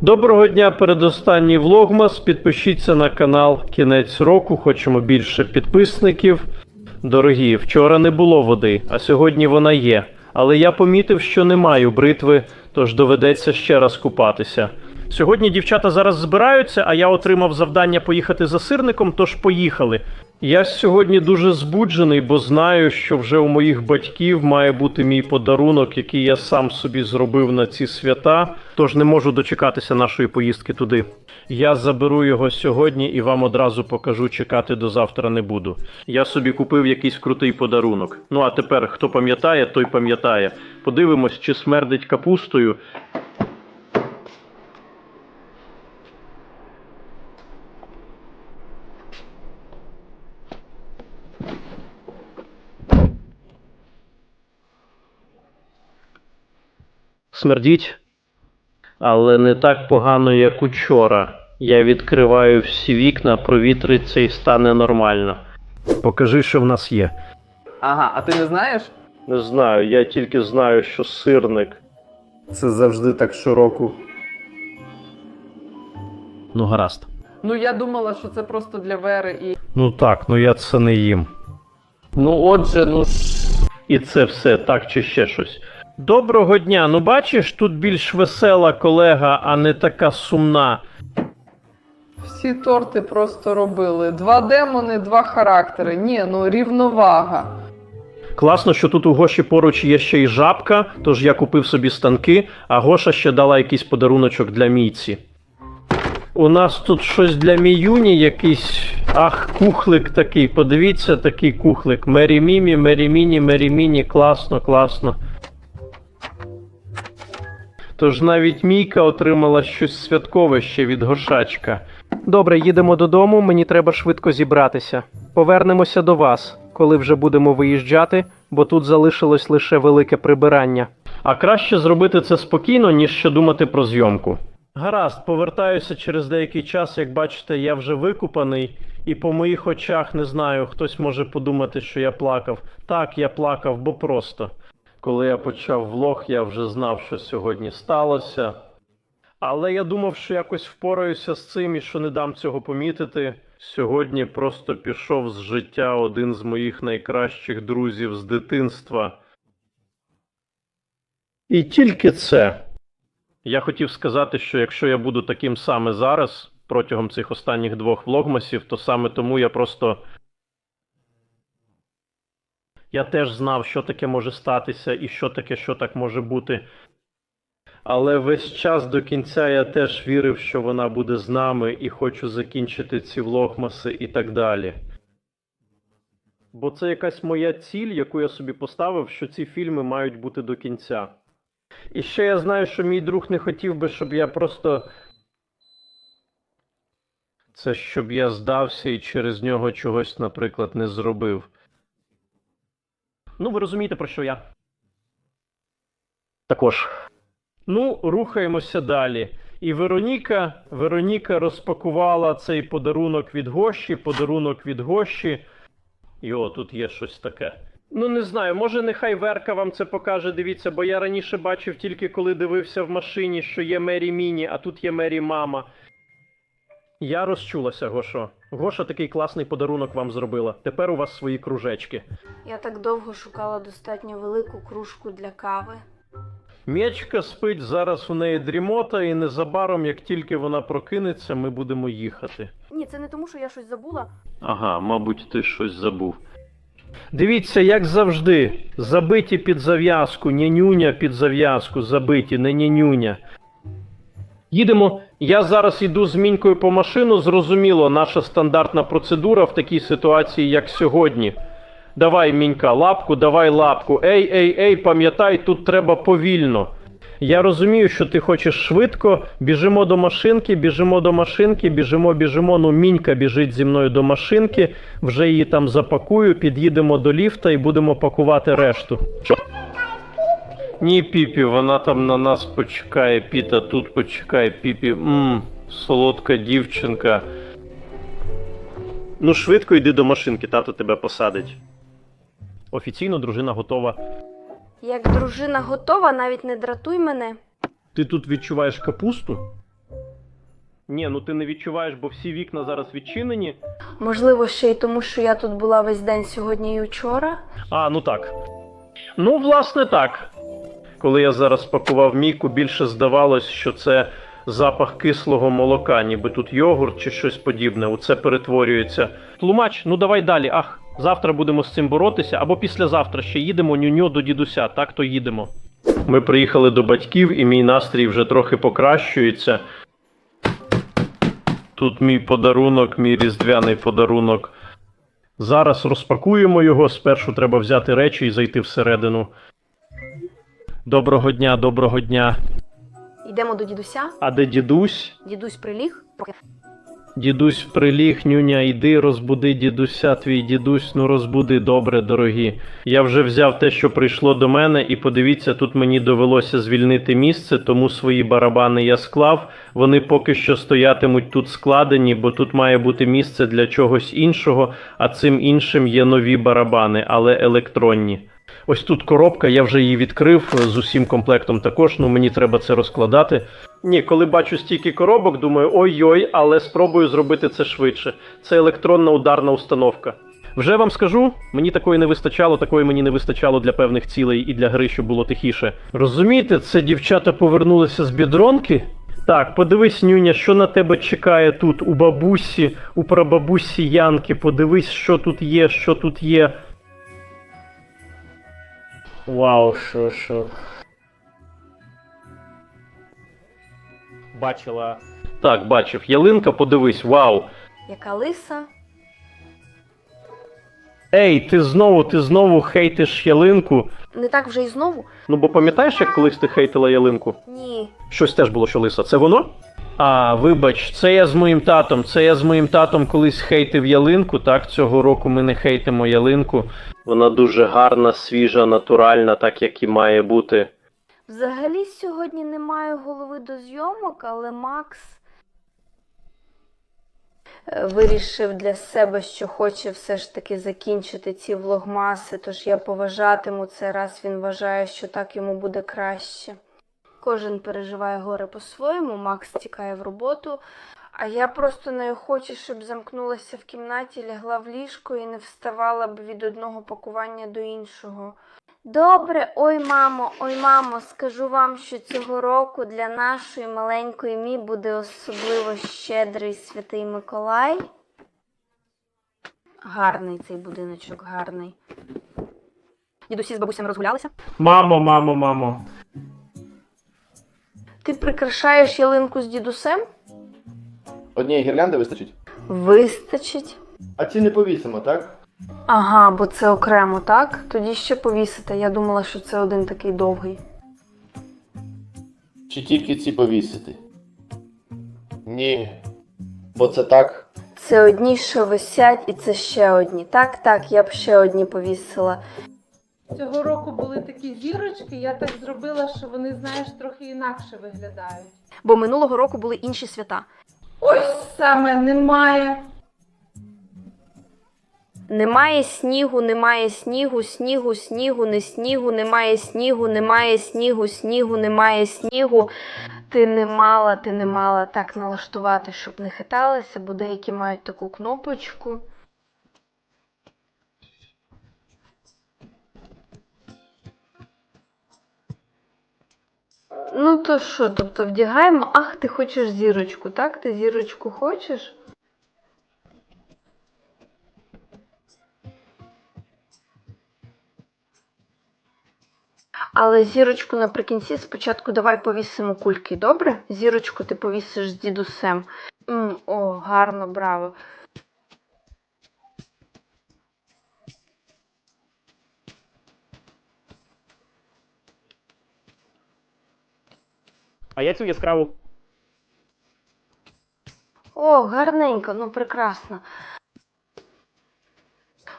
Доброго дня, передостанній влогмас. Підпишіться на канал Кінець року. Хочемо більше підписників. Дорогі, вчора не було води, а сьогодні вона є. Але я помітив, що не маю бритви, тож доведеться ще раз купатися. Сьогодні дівчата зараз збираються, а я отримав завдання поїхати за сирником, тож поїхали. Я сьогодні дуже збуджений, бо знаю, що вже у моїх батьків має бути мій подарунок, який я сам собі зробив на ці свята, тож не можу дочекатися нашої поїздки туди. Я заберу його сьогодні і вам одразу покажу, чекати до завтра не буду. Я собі купив якийсь крутий подарунок. Ну а тепер, хто пам'ятає, той пам'ятає. Подивимось, чи смердить капустою. Смердіть, але не так погано, як учора. Я відкриваю всі вікна, провітриться і стане нормально. Покажи, що в нас є. Ага, а ти не знаєш? Не знаю, я тільки знаю, що сирник. Це завжди так щороку. Ну, гаразд. Ну я думала, що це просто для Вери і. Ну так, ну я це не їм. Ну отже, ну. І це все, так чи ще щось. Доброго дня. Ну бачиш, тут більш весела колега, а не така сумна. Всі торти просто робили. Два демони, два характери. Ні, ну рівновага. Класно, що тут у Гоші поруч є ще й жабка, тож я купив собі станки, а Гоша ще дала якийсь подаруночок для мійці. У нас тут щось для міюні, якийсь. Ах, кухлик такий. Подивіться, такий кухлик. Мері Мімі, Мері Міні, Мері Міні, класно, класно. Тож навіть Мійка отримала щось святкове ще від Гошачка. Добре, їдемо додому, мені треба швидко зібратися. Повернемося до вас, коли вже будемо виїжджати, бо тут залишилось лише велике прибирання. А краще зробити це спокійно, ніж ще думати про зйомку. Гаразд, повертаюся через деякий час, як бачите, я вже викупаний, і по моїх очах не знаю, хтось може подумати, що я плакав. Так, я плакав, бо просто. Коли я почав влог, я вже знав, що сьогодні сталося. Але я думав, що якось впораюся з цим і що не дам цього помітити. Сьогодні просто пішов з життя один з моїх найкращих друзів з дитинства. І тільки це. Я хотів сказати, що якщо я буду таким саме зараз, протягом цих останніх двох влогмасів, то саме тому я просто. Я теж знав, що таке може статися і що таке, що так може бути. Але весь час до кінця я теж вірив, що вона буде з нами і хочу закінчити ці влогмаси і так далі. Бо це якась моя ціль, яку я собі поставив, що ці фільми мають бути до кінця. І ще я знаю, що мій друг не хотів би, щоб я просто. Це щоб я здався і через нього чогось, наприклад, не зробив. Ну, ви розумієте, про що я. Також. Ну, рухаємося далі. І Вероніка, Вероніка розпакувала цей подарунок від Гоші, подарунок від Гоші. І о, тут є щось таке. Ну, не знаю, може, нехай Верка вам це покаже, дивіться, бо я раніше бачив тільки коли дивився в машині, що є Мері Міні, а тут є Мері Мама. Я розчулася, Гошо. Гоша такий класний подарунок вам зробила. Тепер у вас свої кружечки. Я так довго шукала достатньо велику кружку для кави. М'ячка спить, зараз у неї дрімота, і незабаром, як тільки вона прокинеться, ми будемо їхати. Ні, це не тому, що я щось забула. Ага, мабуть, ти щось забув. Дивіться, як завжди, забиті під зав'язку, нянюня під зав'язку, забиті, не нянюня. Їдемо. Я зараз йду з мінькою по машину. Зрозуміло, наша стандартна процедура в такій ситуації, як сьогодні. Давай, мінька, лапку, давай лапку. Ей, ей, ей, пам'ятай, тут треба повільно. Я розумію, що ти хочеш швидко. Біжимо до машинки, біжимо до машинки, біжимо, біжимо. Ну, мінька біжить зі мною до машинки, вже її там запакую, під'їдемо до ліфта і будемо пакувати решту. Ні, Піпі, вона там на нас почекає, Піта тут почекає, Піпі. Мм, солодка дівчинка. Ну, швидко йди до машинки, тато тебе посадить. Офіційно дружина готова. Як дружина готова, навіть не дратуй мене. Ти тут відчуваєш капусту? Ні, ну ти не відчуваєш, бо всі вікна зараз відчинені. Можливо, ще й тому, що я тут була весь день сьогодні і вчора. А, ну так. Ну, власне, так. Коли я зараз пакував міку, більше здавалось, що це запах кислого молока, ніби тут йогурт чи щось подібне. У це перетворюється. Тлумач, ну давай далі. Ах, завтра будемо з цим боротися, або післязавтра ще їдемо нюньо до дідуся, так то їдемо. Ми приїхали до батьків, і мій настрій вже трохи покращується. Тут мій подарунок, мій різдвяний подарунок. Зараз розпакуємо його. Спершу треба взяти речі і зайти всередину. Доброго дня, доброго дня. Йдемо до дідуся. А де дідусь? Дідусь приліг. Дідусь приліг, нюня, йди, розбуди дідуся, твій дідусь, ну розбуди добре, дорогі. Я вже взяв те, що прийшло до мене, і подивіться, тут мені довелося звільнити місце, тому свої барабани я склав. Вони поки що стоятимуть тут складені, бо тут має бути місце для чогось іншого, а цим іншим є нові барабани, але електронні. Ось тут коробка, я вже її відкрив з усім комплектом також, ну мені треба це розкладати. Ні, коли бачу стільки коробок, думаю, ой-ой, але спробую зробити це швидше. Це електронна ударна установка. Вже вам скажу, мені такої не вистачало, такої мені не вистачало для певних цілей і для гри, щоб було тихіше. Розумієте, це дівчата повернулися з бідронки? Так, подивись, нюня, що на тебе чекає тут у бабусі, у прабабусі Янки. Подивись, що тут є, що тут є. Вау, що, що. Бачила. Так, бачив. Ялинка, подивись, вау. Яка лиса. Ей, ти знову, ти знову хейтиш ялинку. Не так вже й знову? Ну бо пам'ятаєш, як колись ти хейтила ялинку? Ні. Щось теж було, що лиса. Це воно? А, вибач, це я з моїм татом. Це я з моїм татом колись хейтив ялинку. Так, цього року ми не хейтимо ялинку. Вона дуже гарна, свіжа, натуральна, так як і має бути. Взагалі сьогодні не маю голови до зйомок, але Макс е, вирішив для себе, що хоче все ж таки закінчити ці влогмаси, тож я поважатиму це, раз він вважає, що так йому буде краще. Кожен переживає горе по-своєму, Макс тікає в роботу, а я просто не хочу, щоб замкнулася в кімнаті, лягла в ліжко і не вставала б від одного пакування до іншого. Добре, ой, мамо, ой, мамо, скажу вам, що цього року для нашої маленької мі буде особливо щедрий святий Миколай. Гарний цей будиночок, гарний. Дідусі з бабусями розгулялися. Мамо, мамо, мамо. Ти прикрашаєш ялинку з дідусем? Однієї гірлянди вистачить? Вистачить. А ці не повісимо, так? Ага, бо це окремо, так? Тоді ще повісити. Я думала, що це один такий довгий. Чи тільки ці повісити? Ні. Бо це так. Це одні, що висять, і це ще одні. Так, так, я б ще одні повісила. Цього року були такі зірочки, я так зробила, що вони, знаєш, трохи інакше виглядають. Бо минулого року були інші свята. Ось саме немає. Немає снігу, немає снігу, снігу, снігу, не снігу, немає снігу, немає снігу, снігу, немає снігу. Ти не мала, ти не мала так налаштувати, щоб не хиталася, бо деякі мають таку кнопочку. Ну то що, тобто вдягаємо. Ах, ти хочеш зірочку, так? Ти зірочку хочеш? Але зірочку наприкінці спочатку давай повісимо кульки, добре? Зірочку ти повісиш з дідусем. м о, гарно, браво. А я цю яскраву. О, гарненько, ну прекрасно.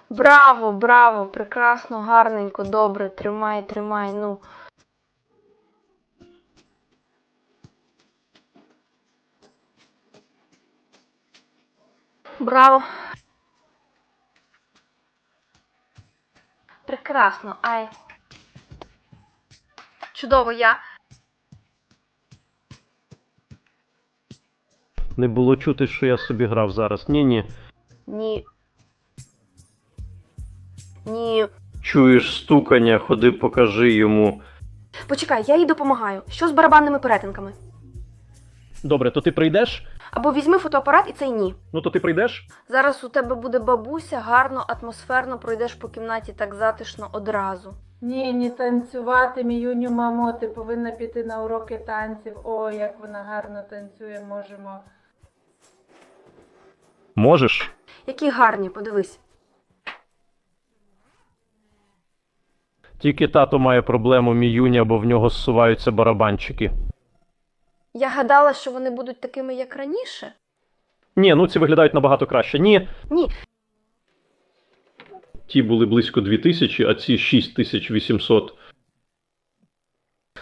Браво, браво, прекрасно, гарненько, добре, тримай, тримай, ну. Браво. Прекрасно, ай. Чудово, я. Не було чути, що я собі грав зараз. Ні, ні. Ні. Ні. Чуєш стукання, ходи покажи йому. Почекай, я їй допомагаю. Що з барабанними перетинками? Добре, то ти прийдеш? Або візьми фотоапарат і цей ні. Ну то ти прийдеш? Зараз у тебе буде бабуся, гарно, атмосферно пройдеш по кімнаті так затишно одразу. Ні, ні танцювати, міюню мамо, ти повинна піти на уроки танців. Ой, як вона гарно танцює, можемо. Можеш. Які гарні, подивись. Тільки тато має проблему міюня, бо в нього зсуваються барабанчики. Я гадала, що вони будуть такими, як раніше. Ні, ну ці виглядають набагато краще. Ні. Ні. Ті були близько 2000, а ці 6800.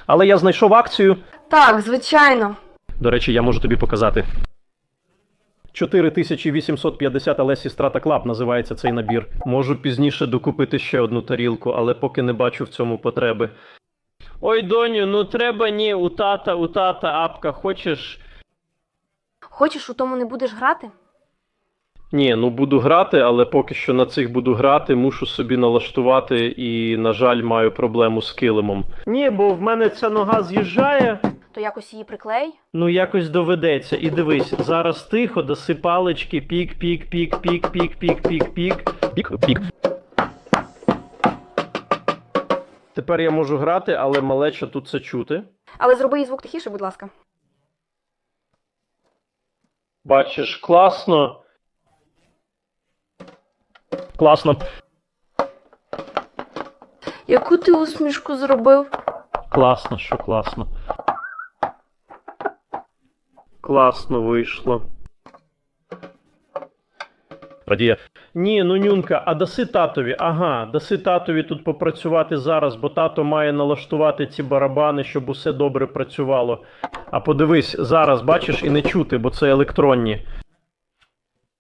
Але я знайшов акцію. Так, звичайно. До речі, я можу тобі показати. 4850 Лесі Страта Клаб називається цей набір. Можу пізніше докупити ще одну тарілку, але поки не бачу в цьому потреби. Ой, доню, ну треба ні, у тата, у тата апка, хочеш. Хочеш, у тому не будеш грати? Ні, ну буду грати, але поки що на цих буду грати, мушу собі налаштувати і, на жаль, маю проблему з килимом. Ні, бо в мене ця нога з'їжджає. То якось її приклей. Ну, якось доведеться. І дивись, зараз тихо, даси палички, пік, пік, пік, пік, пік, пік, пік, пік, пік, пік. Тепер я можу грати, але малеча тут це чути. Але зроби звук тихіше, будь ласка. Бачиш, класно. Класно. Яку ти усмішку зробив? Класно, що класно. Класно вийшло. Радіє. Ні, ну нюнка, а даси татові. Ага, даси татові тут попрацювати зараз, бо тато має налаштувати ці барабани, щоб усе добре працювало. А подивись, зараз бачиш і не чути, бо це електронні.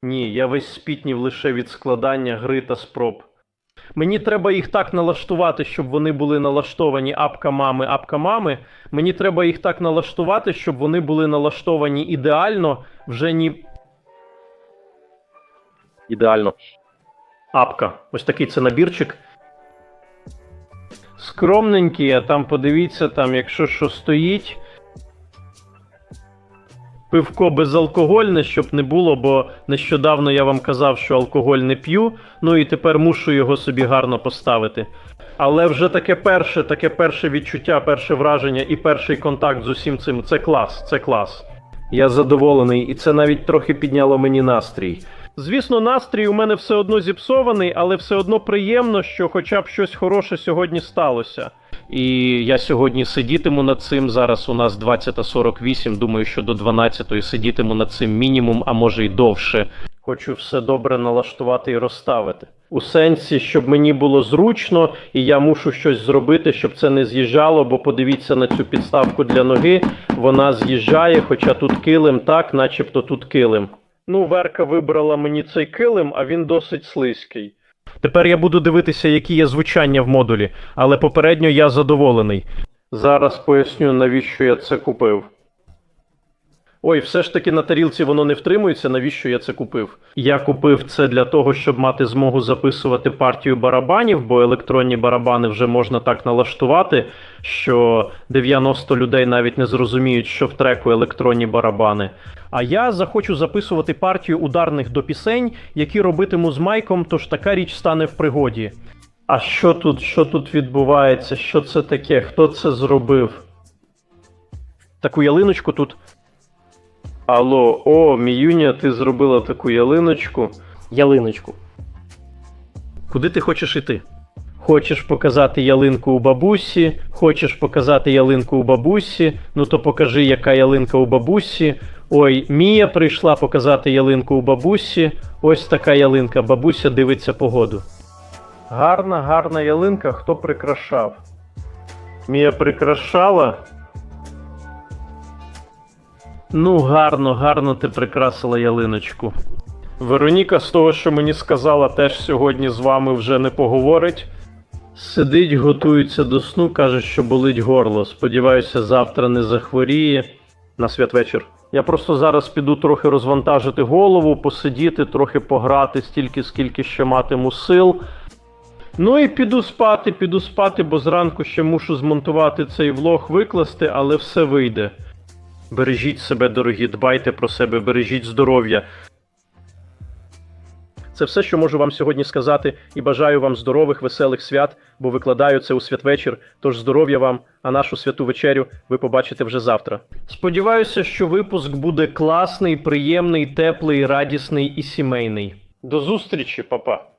Ні, я весь спітнів лише від складання гри та спроб. Мені треба їх так налаштувати, щоб вони були налаштовані апка мами, апка мами. Мені треба їх так налаштувати, щоб вони були налаштовані ідеально, вже ні. Ідеально. Апка. Ось такий це набірчик. Скромненький, а там подивіться, там, якщо що стоїть. Пивко безалкогольне, щоб не було, бо нещодавно я вам казав, що алкоголь не п'ю, ну і тепер мушу його собі гарно поставити. Але вже таке перше, таке перше відчуття, перше враження і перший контакт з усім цим це клас, це клас. Я задоволений, і це навіть трохи підняло мені настрій. Звісно, настрій у мене все одно зіпсований, але все одно приємно, що хоча б щось хороше сьогодні сталося. І я сьогодні сидітиму над цим. Зараз у нас 20.48, думаю, що до 12 сидітиму над цим мінімум, а може й довше. Хочу все добре налаштувати і розставити. У сенсі, щоб мені було зручно, і я мушу щось зробити, щоб це не з'їжджало, бо подивіться на цю підставку для ноги, вона з'їжджає, хоча тут килим, так, начебто тут килим. Ну, Верка вибрала мені цей килим, а він досить слизький. Тепер я буду дивитися, які є звучання в модулі, але попередньо я задоволений. Зараз поясню, навіщо я це купив. Ой, все ж таки на тарілці воно не втримується, навіщо я це купив? Я купив це для того, щоб мати змогу записувати партію барабанів, бо електронні барабани вже можна так налаштувати, що 90 людей навіть не зрозуміють, що в треку електронні барабани. А я захочу записувати партію ударних до пісень, які робитиму з майком, тож така річ стане в пригоді. А що тут, що тут відбувається? Що це таке? Хто це зробив? Таку ялиночку тут. Алло, о, Міюня, ти зробила таку ялиночку. Ялиночку. Куди ти хочеш іти? Хочеш показати ялинку у бабусі, хочеш показати ялинку у бабусі, ну то покажи, яка ялинка у бабусі. Ой, Мія прийшла показати ялинку у бабусі. Ось така ялинка. Бабуся дивиться погоду. Гарна, гарна ялинка, хто прикрашав? Мія прикрашала. Ну, гарно, гарно ти прикрасила ялиночку. Вероніка, з того, що мені сказала, теж сьогодні з вами вже не поговорить. Сидить, готується до сну, каже, що болить горло. Сподіваюся, завтра не захворіє. На святвечір. Я просто зараз піду трохи розвантажити голову, посидіти, трохи пограти стільки, скільки ще матиму сил. Ну і піду спати, піду спати, бо зранку ще мушу змонтувати цей влог, викласти, але все вийде. Бережіть себе, дорогі, дбайте про себе, бережіть здоров'я. Це все, що можу вам сьогодні сказати, і бажаю вам здорових, веселих свят, бо викладаю це у святвечір. Тож здоров'я вам, а нашу святу вечерю ви побачите вже завтра. Сподіваюся, що випуск буде класний, приємний, теплий, радісний і сімейний. До зустрічі, папа!